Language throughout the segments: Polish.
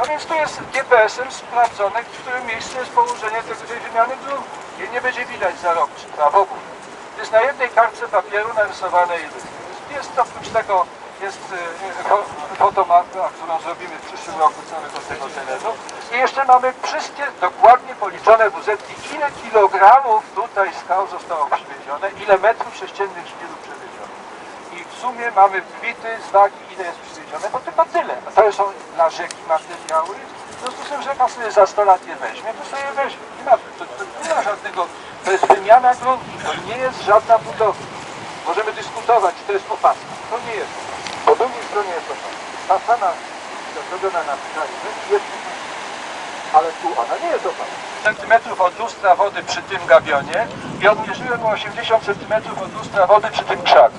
No więc tu jest GPS-em sprawdzone, w którym miejscu jest położenie tej wymiany gruntu. Nie będzie widać za rok czy dwa w ogóle. To jest na jednej kartce papieru narysowane i jest. Jest oprócz tego jest y, fo- fotomapa, którą zrobimy w przyszłym roku całego tego terenu. I jeszcze mamy wszystkie dokładnie policzone WZ, ile kilogramów tutaj skał zostało przywiezione, ile metrów sześciennych szpilu przewiezione. I w sumie mamy wbity z wagi, ile jest przywiezione, bo tylko tyle. To są na rzeki materiały. Związku z tym rzeka sobie za 100 lat je weźmie, to sobie weźmie. Nie ma, to, to nie ma żadnego, to jest wymiana gruntu, to nie jest żadna budowla. Możemy dyskutować, czy to jest opaska. To nie jest. Po drugiej stronie jest opaska. Ta sama zrobiona na przykład jest ale tu ona nie jest opaska. centymetrów od lustra wody przy tym gabionie i odmierzyłem o 80 centymetrów od lustra wody przy tym krzaku.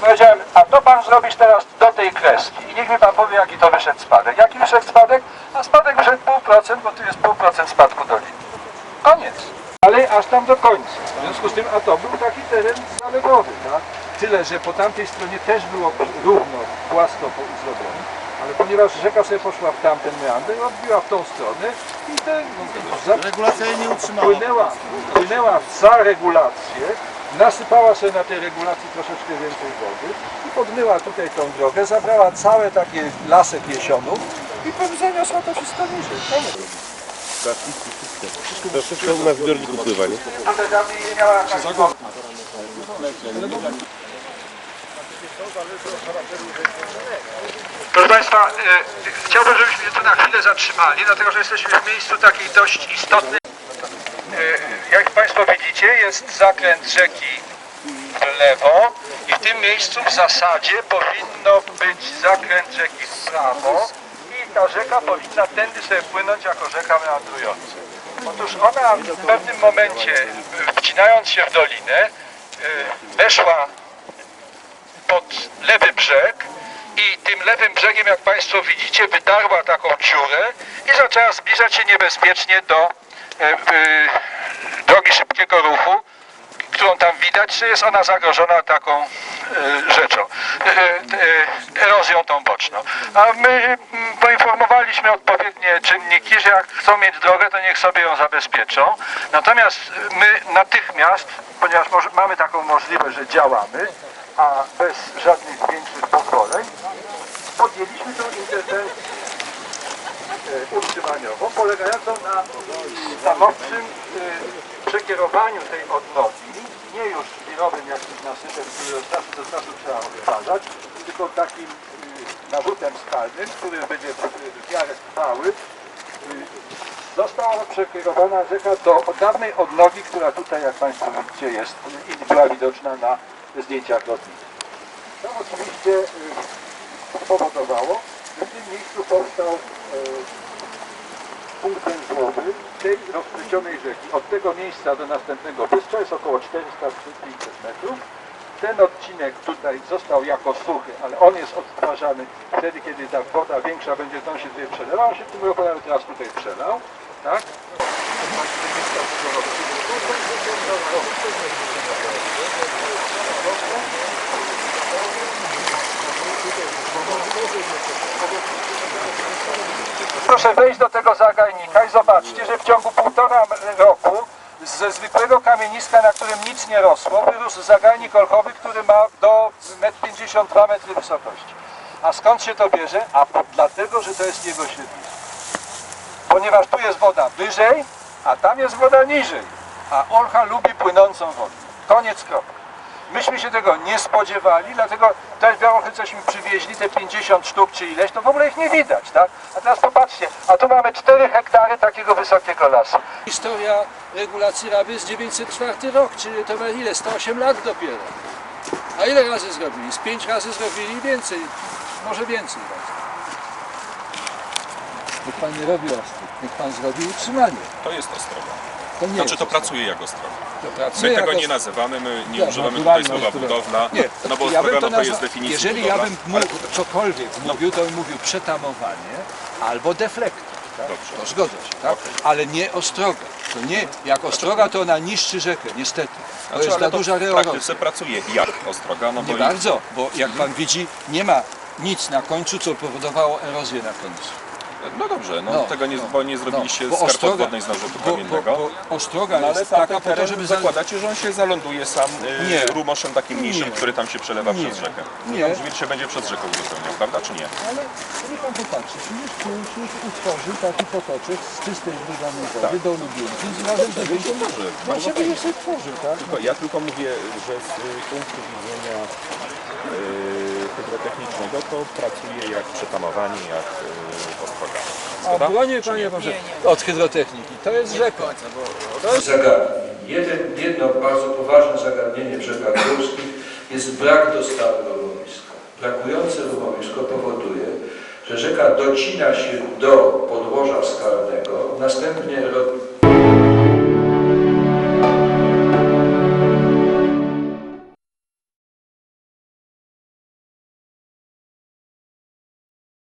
Powiedziałem, a to pan zrobisz teraz tej kreski. I niech mi pan powie, jaki to wyszedł spadek. Jaki wyszedł spadek? A spadek wyszedł pół procent, bo tu jest pół procent spadku doliny. Koniec. Ale aż tam do końca. W związku z tym, a to był taki teren zalewowy, tak? Tyle, że po tamtej stronie też było równo, płasko zrobione. Ale ponieważ rzeka sobie poszła w tamten meander, odbiła w tą stronę i ten, za, Regulacja jej nie utrzymała. płynęła, płynęła za regulację, nasypała sobie na tej regulacji troszeczkę więcej wody i podmyła tutaj tą drogę, zabrała całe takie lasek jesionów i potem zaniosła to wszystko niżej. To wszystko u nas w zbiorniku pływa, nie? Proszę Państwa, e, chciałbym, żebyśmy się tu na chwilę zatrzymali, dlatego że jesteśmy w miejscu takiej dość istotnej. Jak Państwo widzicie, jest zakręt rzeki w lewo i w tym miejscu w zasadzie powinno być zakręt rzeki w prawo i ta rzeka powinna tędy sobie płynąć jako rzeka meandrująca. Otóż ona w pewnym momencie, wcinając się w dolinę, e, weszła pod lewy brzeg i tym lewym brzegiem, jak Państwo widzicie, wydarła taką dziurę i zaczęła zbliżać się niebezpiecznie do e, drogi szybkiego ruchu, którą tam widać, jest ona zagrożona taką e, rzeczą, e, e, erozją tą boczną. A my mm, poinformowaliśmy odpowiednie czynniki, że jak chcą mieć drogę, to niech sobie ją zabezpieczą. Natomiast my natychmiast, ponieważ mamy taką możliwość, że działamy, a bez żadnych większych pozwoleń, podjęliśmy tą interwencję e, utrzymaniową, polegającą na stanowczym e, przekierowaniu tej odnogi, nie już wirowym jakimś nasypem, który od czasu do czasu trzeba odtwarzać, tylko takim e, narzutem skalnym, który będzie w miarę trwały, e, została przekierowana rzeka do dawnej odnogi, która tutaj, jak Państwo widzicie, jest i była widoczna na zdjęciach lotniczych. To oczywiście y, spowodowało, że w tym miejscu powstał y, punkt węzłowy tej rozplecionej rzeki. Od tego miejsca do następnego bystrza jest około 400-500 metrów. Ten odcinek tutaj został jako suchy, ale on jest odtwarzany wtedy, kiedy ta woda większa będzie, to się tutaj przelewał. On się w tym roku nawet teraz tutaj przelał. Tak? Proszę wejść do tego zagajnika i zobaczcie, że w ciągu półtora roku ze zwykłego kamieniska, na którym nic nie rosło, wyrósł zagajnik olchowy, który ma do 1,52 m wysokości. A skąd się to bierze? A dlatego, że to jest jego środowisko. Ponieważ tu jest woda wyżej, a tam jest woda niżej. A olcha lubi płynącą wodę. Koniec kropka. Myśmy się tego nie spodziewali, dlatego te białochy, cośmy przywieźli, te 50 sztuk czy ileś, to w ogóle ich nie widać, tak? A teraz popatrzcie, a tu mamy 4 hektary takiego wysokiego lasu. Historia regulacji Raby jest 904 rok, czyli to ma ile? 108 lat dopiero. A ile razy zrobili? Z 5 razy zrobili i więcej, może więcej razy. Niech pan nie robi ostry, niech pan zrobi utrzymanie. To jest ostroga. To Znaczy to pracuje jak ostroga. to My pracuje tego jako- nie nazywamy, my nie Ja, używamy tutaj słowa budowla, Nie, no bo ja to no to jest definicja jeżeli budowla. ja bym mógł cokolwiek mówił, to bym mówił przetamowanie albo deflektor. Tak? Dobrze. To zgodzę się, tak? Ale nie ostroga. To nie, jak ostroga to ona niszczy rzekę, niestety. To Znaczy, jest ale za duża w reorozja. praktyce pracuje jak ostroga, no bo Nie i- bardzo, bo jak pan widzi, nie ma nic na końcu, co powodowało erozję na końcu. No dobrze, no, No, tego nie, bo nie zrobiliście No, bo z kartą Ostroga- wodnej z narzutu Bo, bo, kamiennego. bo Ostroga No, ale jest taka po to, żeby za... zakładacie, że on się zaląduje sam y, Nie. rumoszem takim mniejszym, Nie. który tam się przelewa Nie. przez rzekę. Nie. Tam żwir się będzie przez rzekę uzupełniał, prawda czy nie? Ale niech pan popatrzy, już Piłsudski utworzył taki potoczek z czystej źródlanej wody do Lubienki z razem z może, No bardzo żeby je sobie tworzył, tak? Tylko, ja tylko mówię, że z y, punktu widzenia y, hydrotechnicznego to pracuje jak przetamowani, jak y, ostroga. A bronie, panie Boże, od hydrotechniki, to jest rzeka. zagadnień. Jeden, jedno bardzo poważne zagadnienie brzeg górskich jest brak dostawy rumowiska. Brakujące rumowisko powoduje, że rzeka docina się do podłoża skalnego, następnie